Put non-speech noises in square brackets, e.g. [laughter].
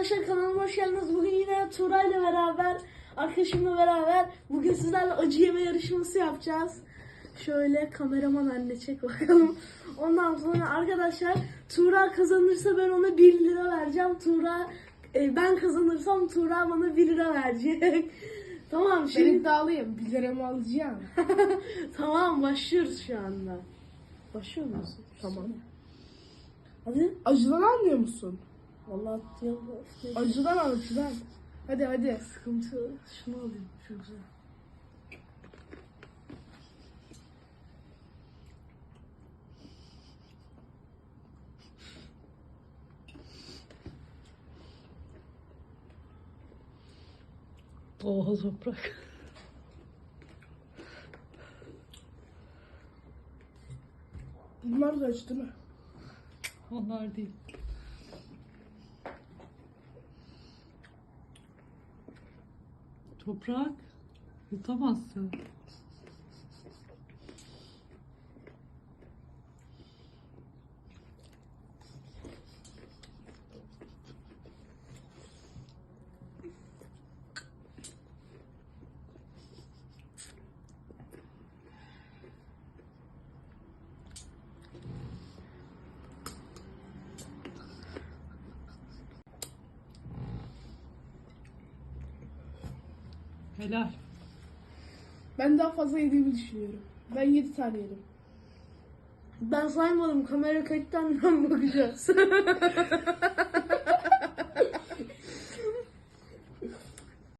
arkadaşlar kanalıma hoş geldiniz. Bugün yine Tuğra ile beraber, arkadaşımla beraber bugün sizlerle acı yeme yarışması yapacağız. Şöyle kameraman anne çek bakalım. Ondan sonra arkadaşlar Tuğra kazanırsa ben ona 1 lira vereceğim. Tuğra e, ben kazanırsam Tuğra bana 1 lira verecek. [laughs] tamam Ben şimdi iddialıyım. Bir liramı alacağım. [laughs] tamam başlıyoruz şu anda. Başlıyor muyuz? Tamam. Hadi. Acıdan anlıyor musun? Vallahi ya, Acıdan al acıdan. Hadi hadi. sıkıntı. Şunu alayım. Şu güzel. Oha toprak. Bunlar da acı değil mi? Onlar değil. Toprak. Yutamazsın. Helal. Ben daha fazla yediğimi düşünüyorum. Ben 7 tane yedim. Ben saymadım. Kamera kayıttan ben bakacağız. [laughs]